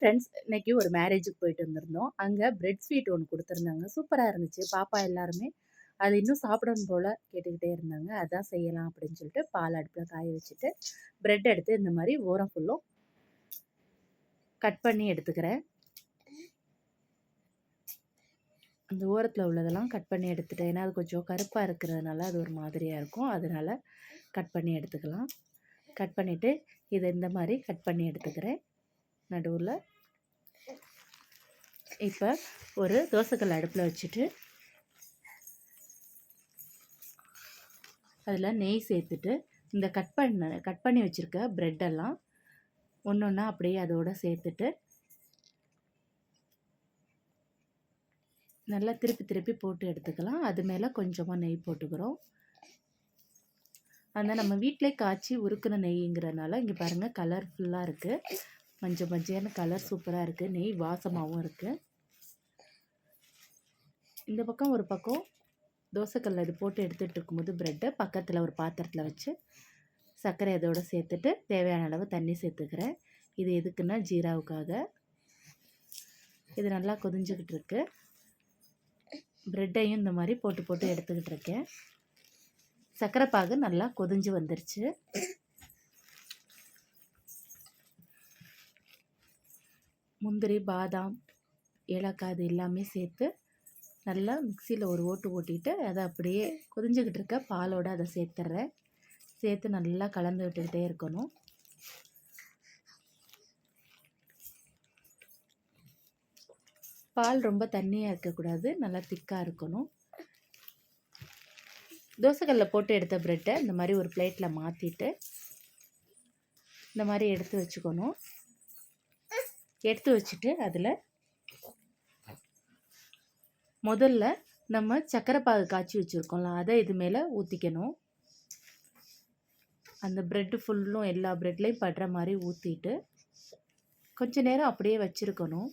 Friends இன்னைக்கு ஒரு மேரேஜுக்கு போயிட்டு வந்திருந்தோம். அங்கே பிரெட் ஸ்வீட் ஒன்று கொடுத்துருந்தாங்க. சூப்பராக இருந்துச்சு. பாப்பா எல்லாருமே அது இன்னும் சாப்பிடணும் போல் கேட்டுக்கிட்டே இருந்தாங்க. அதான் செய்யலாம் அப்படின்னு சொல்லிட்டு பால் அடுப்பில் காய வச்சுட்டு பிரெட் எடுத்து இந்த மாதிரி ஓரம் ஃபுல்லும் கட் பண்ணி எடுத்துக்கிறேன். அந்த ஓரத்தில் உள்ளதெல்லாம் கட் பண்ணி எடுத்துட்டேன். ஏன்னா அது கொஞ்சம் கருப்பாக இருக்கிறதுனால அது ஒரு மாதிரியாக இருக்கும். அதனால் கட் பண்ணி எடுத்துக்கலாம். கட் பண்ணிவிட்டு இதை இந்த மாதிரி கட் பண்ணி எடுத்துக்கிறேன். நடுவில் இப்போ ஒரு தோசைக்கல் அடுப்பில் வச்சுட்டு அதில் நெய் சேர்த்துட்டு இந்த கட் பண்ண கட் பண்ணி வச்சுருக்க ப்ரெட்டெல்லாம் ஒன்று ஒன்றா அப்படியே அதோடு சேர்த்துட்டு நல்லா திருப்பி திருப்பி போட்டு எடுத்துக்கலாம். அது மேலே கொஞ்சமாக நெய் போட்டுக்கிறோம். அந்த நம்ம வீட்டிலே காய்ச்சி உருக்குன நெய்ங்கிறனால இங்கே பாருங்கள் கலர்ஃபுல்லாக இருக்குது மஞ்சள் மஞ்சள்னு கலர் சூப்பராக இருக்குது நெய் வாசமாகவும் இருக்குது இந்த பக்கம் ஒரு பக்கம் தோசைக்கல்ல இது போட்டு எடுத்துகிட்டு இருக்கும்போது ப்ரெட்டை பக்கத்தில் ஒரு பாத்திரத்தில் வச்சு சர்க்கரை இதோடு சேர்த்துட்டு தேவையான அளவு தண்ணி சேர்த்துக்கிறேன். இது எதுக்குன்னா ஜீராவுக்காக. இது நல்லா கொதிஞ்சிக்கிட்டு இருக்கு. ப்ரெட்டையும் இந்த மாதிரி போட்டு போட்டு எடுத்துக்கிட்டு இருக்கேன். சர்க்கரை பாகு நல்லா கொதிஞ்சு வந்துருச்சு. முந்திரி பாதாம் ஏலக்காய் அது எல்லாமே சேர்த்து நல்லா மிக்சியில் ஒரு ஓட்டு ஓட்டிட்டு அதை அப்படியே கொதிஞ்சுக்கிட்டு இருக்க பாலோடு அதை சேர்த்துட்றேன் சேர்த்து நல்லா கலந்து விட்டுக்கிட்டே இருக்கணும். பால் ரொம்ப தண்ணியாக இருக்கக்கூடாது நல்லா திக்காக இருக்கணும். தோசைக்கல்லில் போட்டு எடுத்த ப்ரெட்டை இந்த மாதிரி ஒரு பிளேட்டில் மாற்றிட்டு இந்த மாதிரி எடுத்து வச்சுக்கணும். எடுத்து வச்சுட்டு அதில் முதல்ல நம்ம சக்கரை பாகு காய்ச்சி வச்சுருக்கோம்ல அதை இது மேலே ஊற்றிக்கணும் அந்த ப்ரெட்டு ஃபுல்லும் எல்லா ப்ரெட்லேயும் படுற மாதிரி ஊற்றிட்டு கொஞ்ச நேரம் அப்படியே வச்சுருக்கணும்.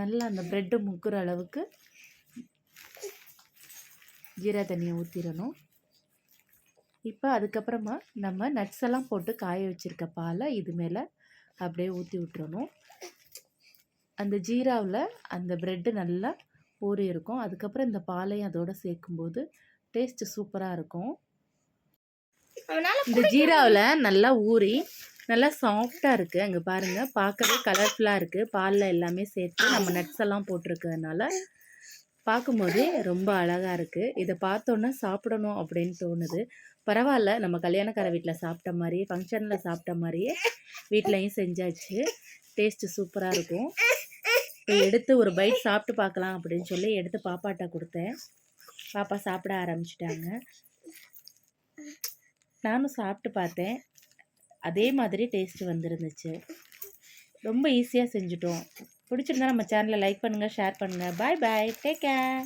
நல்லா அந்த ப்ரெட்டு முக்குற அளவுக்கு ஜீரா தண்ணியை ஊற்றிடணும் இப்போ அதுக்கப்புறமா நம்ம நட்ஸ் எல்லாம் போட்டு காய வச்சுருக்க பாலை இது மேலே அப்படியே ஊற்றி விட்டுறணும். அந்த ஜீராவில் அந்த ப்ரெட்டு நல்லா ஊறி இருக்கும். அதுக்கப்புறம் இந்த பாலையும் அதோடு சேர்க்கும்போது டேஸ்ட்டு சூப்பராக இருக்கும். இந்த ஜீராவில் நல்லா ஊறி நல்லா சாஃப்டாக இருக்குது அங்கே பாருங்கள் பார்க்கவே கலர்ஃபுல்லாக இருக்குது பாலில் எல்லாமே சேர்த்து நம்ம நட்ஸ் எல்லாம் போட்டிருக்கிறதுனால பார்க்கும்போதே ரொம்ப அழகாக இருக்குது இதை பார்த்தோன்னே சாப்பிடணும் அப்படின்னு தோணுது. பரவாயில்ல நம்ம கல்யாணக்கார வீட்டில் சாப்பிட்ட மாதிரி ஃபங்க்ஷனில் சாப்பிட்ட மாதிரியே வீட்லேயும் செஞ்சாச்சு. டேஸ்ட்டு சூப்பராக இருக்கும். எடுத்து ஒரு பைட் சாப்பிட்டு பார்க்கலாம் அப்படின்னு சொல்லி எடுத்து பாப்பாட்ட கொடுத்தேன். பாப்பா சாப்பிட ஆரம்பிச்சிட்டாங்க. நானும் சாப்பிட்டு பார்த்தேன். அதே மாதிரி டேஸ்ட்டு வந்துருந்துச்சு. ரொம்ப ஈஸியாக செஞ்சுட்டோம். பிடிச்சிருந்தா நம்ம சேனலை லைக் பண்ணுங்கள் ஷேர் பண்ணுங்கள் பாய் பாய் டேக் கேர்